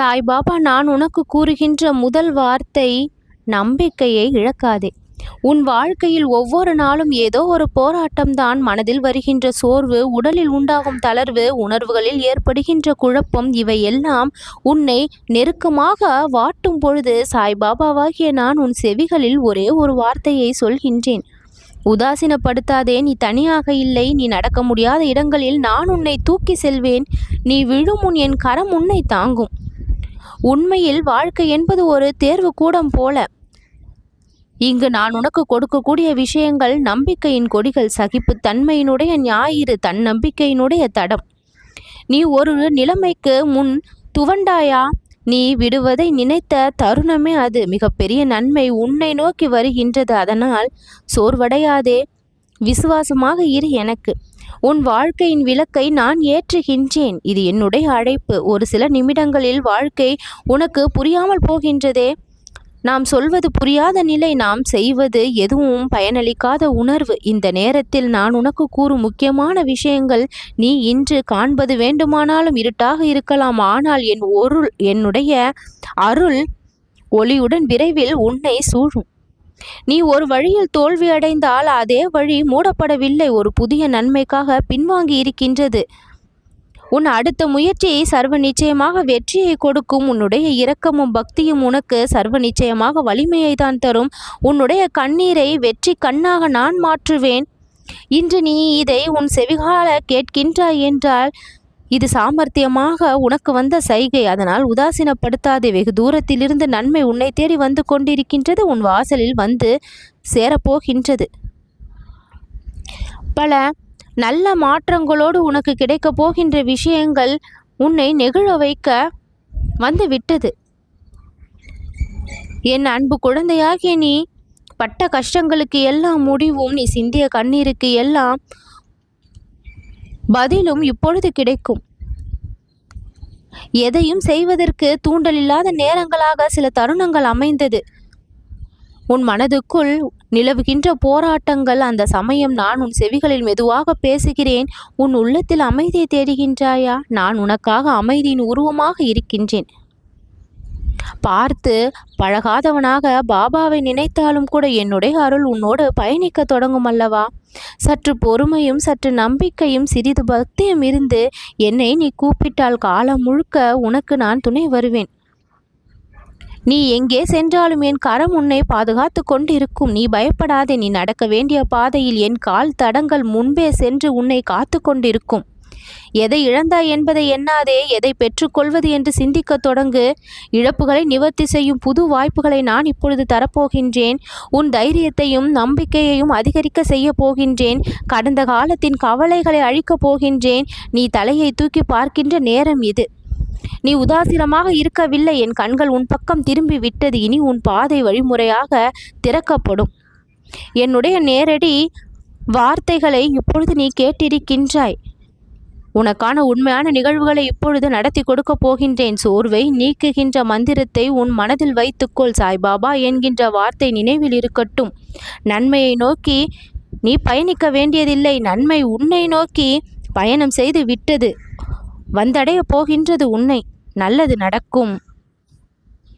சாய்பாபா நான் உனக்கு கூறுகின்ற முதல் வார்த்தை நம்பிக்கையை இழக்காதே. உன் வாழ்க்கையில் ஒவ்வொரு நாளும் ஏதோ ஒரு போராட்டம்தான் மனதில் வருகின்ற சோர்வு உடலில் உண்டாகும் தளர்வு உணர்வுகளில் ஏற்படுகின்ற குழப்பம் இவை எல்லாம் உன்னை நெருக்கமாக வாட்டும் பொழுது சாய்பாபாவாகிய நான் உன் செவிகளில் ஒரே ஒரு வார்த்தையை சொல்கின்றேன். உதாசீனப்படுத்தாதே நீ தனியாக இல்லை நீ நடக்க முடியாத இடங்களில் நான் உன்னை தூக்கி செல்வேன். நீ விழும் உன் என் கரம் உன்னை தாங்கும். உண்மையில் வாழ்க்கை என்பது ஒரு தேர்வு கூடம் போல. இங்கு நான் உனக்கு கொடுக்கக்கூடிய விஷயங்கள் நம்பிக்கையின் கொடிகள் சகிப்பு தன்மையினுடைய ஞாயிறு தன்னம்பிக்கையினுடைய தடம். நீ ஒரு நிலைமைக்கு முன் துவண்டாயா? நீ விடுவதை நினைத்த தருணமே அது. மிகப்பெரிய நன்மை உன்னை நோக்கி வருகின்றது. அதனால் சோர்வடையாதே. விசுவாசமாக இரு எனக்கு. உன் வாழ்க்கையின் விளக்கை நான் ஏற்றுகின்றேன். இது என்னுடைய அழைப்பு. ஒரு சில நிமிடங்களில் வாழ்க்கை உனக்கு புரியாமல் போகின்றதே. நாம் சொல்வது புரியாத நிலை நாம் செய்வது எதுவும் பயனளிக்காத உணர்வு. இந்த நேரத்தில் நான் உனக்கு கூறும் முக்கியமான விஷயங்கள் நீ இன்று காண்பது வேண்டுமானாலும் இருட்டாக இருக்கலாம். ஆனால் என் ஒரு என்னுடைய அருள் ஒளியுடன் விரைவில் உன்னை சூழும். நீ ஒரு வழியில் தோல்வி அடைந்தால் அதே வழி மூடப்படவில்லை. ஒரு புதிய நன்மைக்காக பின்வாங்கி இருக்கின்றது. உன் அடுத்த முயற்சி சர்வ நிச்சயமாக வெற்றியை கொடுக்கும். உன்னுடைய இரக்கமும் பக்தியும் உனக்கு சர்வ நிச்சயமாக வலிமையை தான் தரும். உன்னுடைய கண்ணீரை வெற்றி கண்ணாக நான் மாற்றுவேன். இன்று நீ இதை உன் செவிகால கேட்கின்றாய் என்றால் இது சாமர்த்தியமாக உனக்கு வந்த சைகை. அதனால் உதாசீனப்படுத்தாதே. வெகு தூரத்திலிருந்து நன்மை உன்னை தேடி வந்து கொண்டிருக்கின்றது. உன் வாசலில் வந்து சேரப்போகின்றது. பல நல்ல மாற்றங்களோடு உனக்கு கிடைக்கப் போகின்ற விஷயங்கள் உன்னை நெகிழ வைக்க வந்து விட்டது என் அன்பு குழந்தையாகிய நீ பட்ட கஷ்டங்களுக்கு எல்லாம் முடிவும் நீ சிந்திய கண்ணீருக்கு எல்லாம் பதிலும் இப்பொழுது கிடைக்கும். எதையும் செய்வதற்கு தூண்டல் இல்லாத நேரங்களாக சில தருணங்கள் அமைந்தது. உன் மனதுக்குள் நிலவுகின்ற போராட்டங்கள் அந்த சமயம் நான் உன் செவிகளில் மெதுவாக பேசுகிறேன். உன் உள்ளத்தில் அமைதியை தேடுகின்றாயா? நான் உனக்காக அமைதியின் உருவமாக இருக்கின்றேன். பார்த்து பழகாதவனாக பாபாவை நினைத்தாலும் கூட என்னுடைய அருள் உன்னோடு பயணிக்க தொடங்கும் அல்லவா? சற்று பொறுமையும் சற்று நம்பிக்கையும் சிறிது பக்தியும் இருந்து என்னை நீ கூப்பிட்டால் காலம் முழுக்க உனக்கு நான் துணை வருவேன். நீ எங்கே சென்றாலும் என் கரம் உன்னை பாதுகாத்து கொண்டிருக்கும். நீ பயப்படாதே நீ நடக்க வேண்டிய பாதையில் என் கால் தடங்கள் முன்பே சென்று உன்னை காத்து கொண்டிருக்கும். எதை இழந்தாய் என்பதை எண்ணாதே எதை பெற்றுக்கொள்வது என்று சிந்திக்க தொடங்கு. இழப்புகளை நிவர்த்தி செய்யும் புது வாய்ப்புகளை நான் இப்பொழுது தரப்போகின்றேன். உன் தைரியத்தையும் நம்பிக்கையையும் அதிகரிக்க செய்ய போகின்றேன். கடந்த காலத்தின் கவலைகளை அழிக்கப் போகின்றேன். நீ தலையை தூக்கி பார்க்கின்ற நேரம் இது. நீ உதாசீனமாக இருக்கவில்லை. என் கண்கள் உன் பக்கம் திரும்பி விட்டது. இனி உன் பாதை வழிமுறையாக திறக்கப்படும். என்னுடைய நேரடி வார்த்தைகளை இப்பொழுது நீ கேட்டிருக்கின்றாய். உனக்கான உண்மையான நிகழ்வுகளை இப்பொழுது நடத்தி கொடுக்கப் போகின்றேன். சோர்வை நீக்குகின்ற மந்திரத்தை உன் மனதில் வைத்துக்கொள் சாய்பாபா என்கின்ற வார்த்தை நினைவில் இருக்கட்டும். நன்மையை நோக்கி நீ பயணிக்க வேண்டியதில்லை. நன்மை உன்னை நோக்கி பயணம் செய்து விட்டது. வந்தடைய போகின்றது உன்னை. நல்லது நடக்கும்.